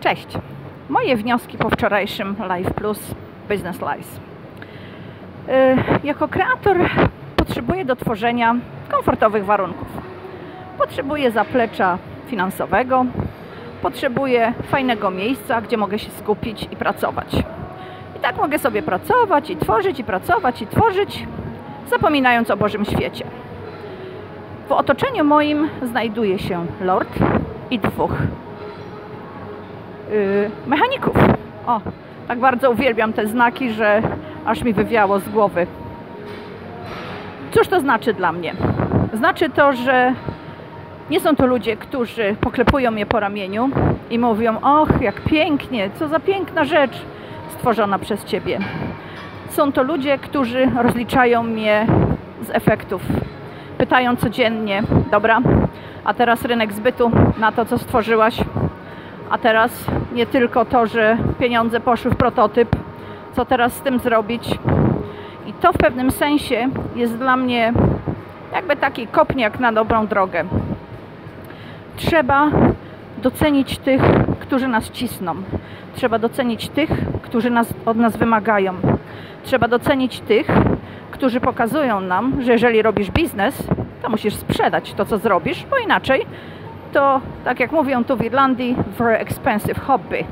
Cześć. Moje wnioski po wczorajszym Live Plus Business Lives. Yy, jako kreator potrzebuję do tworzenia komfortowych warunków. Potrzebuję zaplecza finansowego, potrzebuję fajnego miejsca, gdzie mogę się skupić i pracować. I tak mogę sobie pracować i tworzyć, i pracować, i tworzyć, zapominając o Bożym świecie. W otoczeniu moim znajduje się Lord i dwóch mechaników. O, tak bardzo uwielbiam te znaki, że aż mi wywiało z głowy. Cóż to znaczy dla mnie? Znaczy to, że nie są to ludzie, którzy poklepują mnie po ramieniu i mówią: Och, jak pięknie, co za piękna rzecz stworzona przez Ciebie. Są to ludzie, którzy rozliczają mnie z efektów. Pytają codziennie: Dobra, a teraz rynek zbytu na to, co stworzyłaś, a teraz nie tylko to, że pieniądze poszły w prototyp, co teraz z tym zrobić. I to w pewnym sensie jest dla mnie jakby taki kopniak na dobrą drogę. Trzeba docenić tych, którzy nas cisną. Trzeba docenić tych, którzy nas, od nas wymagają. Trzeba docenić tych, którzy pokazują nam, że jeżeli robisz biznes, to musisz sprzedać to, co zrobisz, bo inaczej to, tak jak mówią tu w Irlandii, very expensive hobby,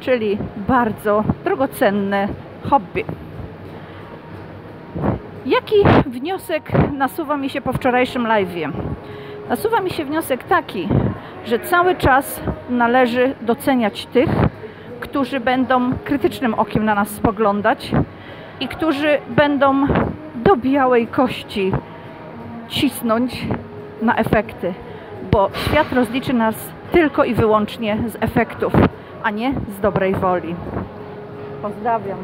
czyli bardzo drogocenne hobby. Jaki wniosek nasuwa mi się po wczorajszym live'ie? Nasuwa mi się wniosek taki, że cały czas należy doceniać tych, którzy będą krytycznym okiem na nas spoglądać i którzy będą do białej kości cisnąć na efekty bo świat rozliczy nas tylko i wyłącznie z efektów, a nie z dobrej woli. Pozdrawiam.